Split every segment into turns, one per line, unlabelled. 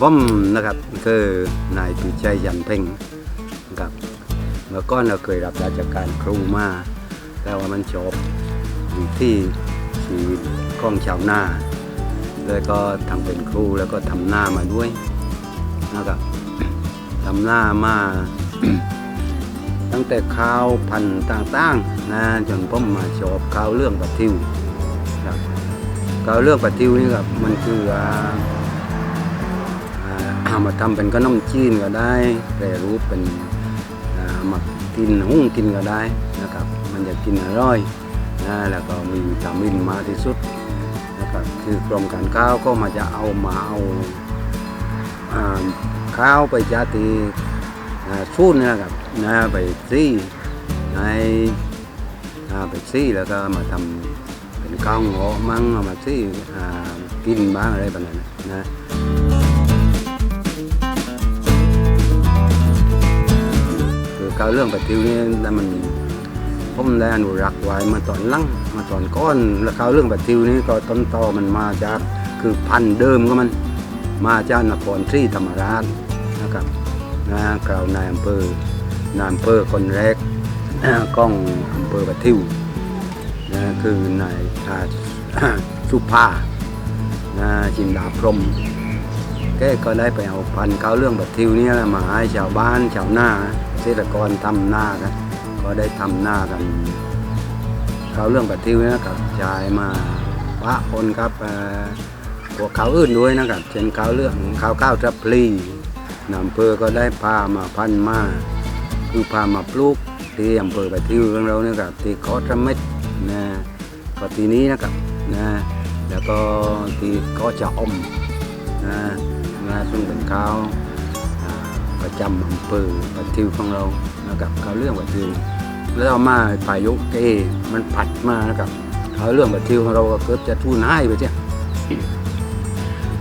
ผมนะครับคือนายปิชัยยันเพ่งนะครับเมื่อก่อนเราเคยรับราชการครูมาแต่ว่ามันจบที่ชีวิตของชาวนาแล้วก็ทำเป็นครูแล้วก็ทำหน้ามาด้วยนะครับทำหน้ามา ตั้งแต่ข้าวพันธุ์ต่างๆนะจนผมมาชอบข้าวเรื่องปลาทิวครับข้าวเรื่องปลาทิวนี่ครับมันคือ เอามาทำเป็นขนมจีนก็ได้แปรรูปเป็นหมักกินหุ้งกินก็ได้นะครับ มันจะกินอร่อยนะแล้วก็มีวิตามินมากที่สุดนะครับคือกรมการข้าวก็มาจะเอามาเอาข้าวไปจาตีอ่าสูนนะครับนะไปซี่ในไปซี่แล้วก็มาทำเป็นข้าวงอมั่งเอามาซี่กินบ้างอะไรแบบนั้นนะ คือข้าวเรื่องปฏิทิวนี่แล้วมันผมได้อนุรักษ์ไว้มาตอนลังมาตอนก้อนแล้วข้าวเรื่องปฏิทิวนี่ก็ต้นตอมันมาจากคือพันธุ์เดิมก็มันมาจากนครศรีธรรมราชนะครับนะกล่าวนายอำเภอนายอำเภอคนแรกกล้องอำเภอปะทิวนะคือนายอาสุภานะจินดาพรหมแกก็ได้ไปเอาพันธุ์ข้าวเรื่องปะทิวเนี่ยมาให้ชาวบ้านชาวนา ษตรกรทำหน้ากันก็ได้ทำหน้ากันเขาเรื่องปะทิวเนี่ยกับจายมาปะปนครับพวกเขาอื่นด้วยนะครับ เช่นข้าเรื่องเขาวข้าวทับพลีนายอำเภอก็ได้พามาพันมาคือพามาปลูกที่อำเภอปะทิวของเราเนี่ยครับที่เกาะระเม็ดนะก็ทีนี้นะครับนะแล้วก็ที่กาะจะอมนะนะซึ่งเป็นข้าวอ่า ประจำอำเภอปะทิวของเรานะครับเขาเรื่องปะทิวแล้วเอามาพายุเกมันผัดมานะครับเขาเรื่องปะทิวของเราก็เกือบจะทูนให้ไปเจ้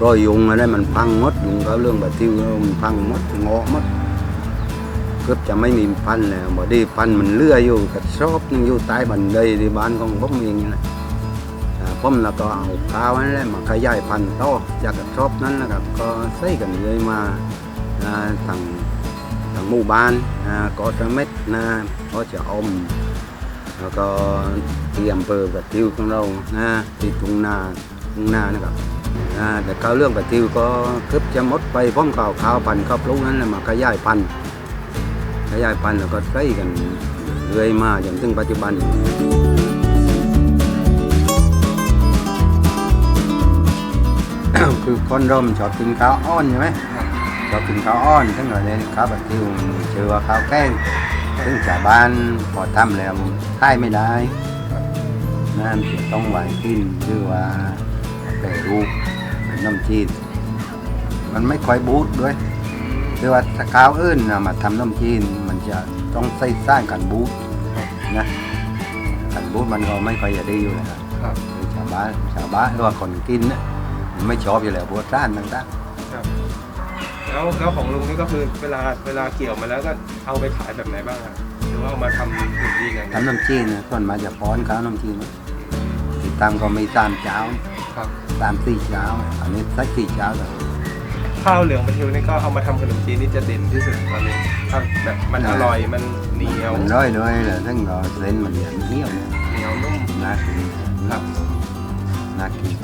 รอยยุงอะไรมันพังหมดยุงก็เรื่องแบบที่มันพังหมดเงาะหมดเกือบจะไม่มีพันแล้วบ่ดีพันมันเลื่อยอยู่กับชอบนึงอยู่ใต้บันไดที่บ้านของผมเองนี่นะอ่าผมแล้วก็เอาข้าวนั่นแหละมาขยายพันธุ์ต่อจากกระชอบนั้นนะครับ ก็ใส่กันเลยมาอ่าทางทาง หมู่บ้านก็จะเม็ดนะก็จะอม แล้วก็ที่อำเภอแบบทิวของเรานะที่ทุ่งนาทุ่งนานะครับอ่าแต่ข้าวเรื่องปลาทิวก็เกือบจะมดไปพ้องข่าวข้าวพันธุ์ข้าวปลูกนั้นแหละมาขยายพันธุ์ขยายพันธุ์แล้วก็ใช้กันเรื่อยมาจนถึงปัจจุบันคือคนร่มชอบกินข้าวอ่อนใช่ไหม ชอบกินข้าวอ่อนทั้งหลายเลยข้าวปลาทิวชื่อว่าข้าวแกงซึ่งชาวบ้านพอทำแล้วขายไม่ได้นั่นจะต้องไหวกินชื่อว่าแปรรูปเป็นน้ำจีนมันไม่ค่อยบูดด้วยคือว่าถ้าข้าวอื่นนะมาทำน้ำจีนมันจะต้องใส่สร้างกันบูดนะกันบูดมันก็ไม่ค่อยจะไดีอยู่แล้ว
ครับ
ชาวบ้านชาวบ้านหรือว่าคนกินนะมันไม่ชอบอยู่แล้วพวกร้านต่าง
ครับ แล้วแล้วของลุงนี่ก็คือเวลาเวลาเกี่ยวมาแล้วก็เอาไปขายแบบไหนบ้างครับหรือว่าเอามาทำถุงดีไง
ๆทำน้ำจีนนะส่วนมาจะป้อนข้าวน้ำจีนติดตามก็มีตามเช้า
ครับ
ตามสี่เช้า อันนี้สักสี่เช้าแต่
ข้าวเหลืองปลาทิวนี่ก็เอามาทำขนมจีนนี่จะเด่นที่สุดตอนนี้ถ้าแบบมันอร่อยมันเหนียว
มันร้อยด้วยเลยทั้งเราเส้นมันเหนียวเหนียวเนี่ย
เหนียวนุ่ม
น่ากิน
ครับ
น่ากิน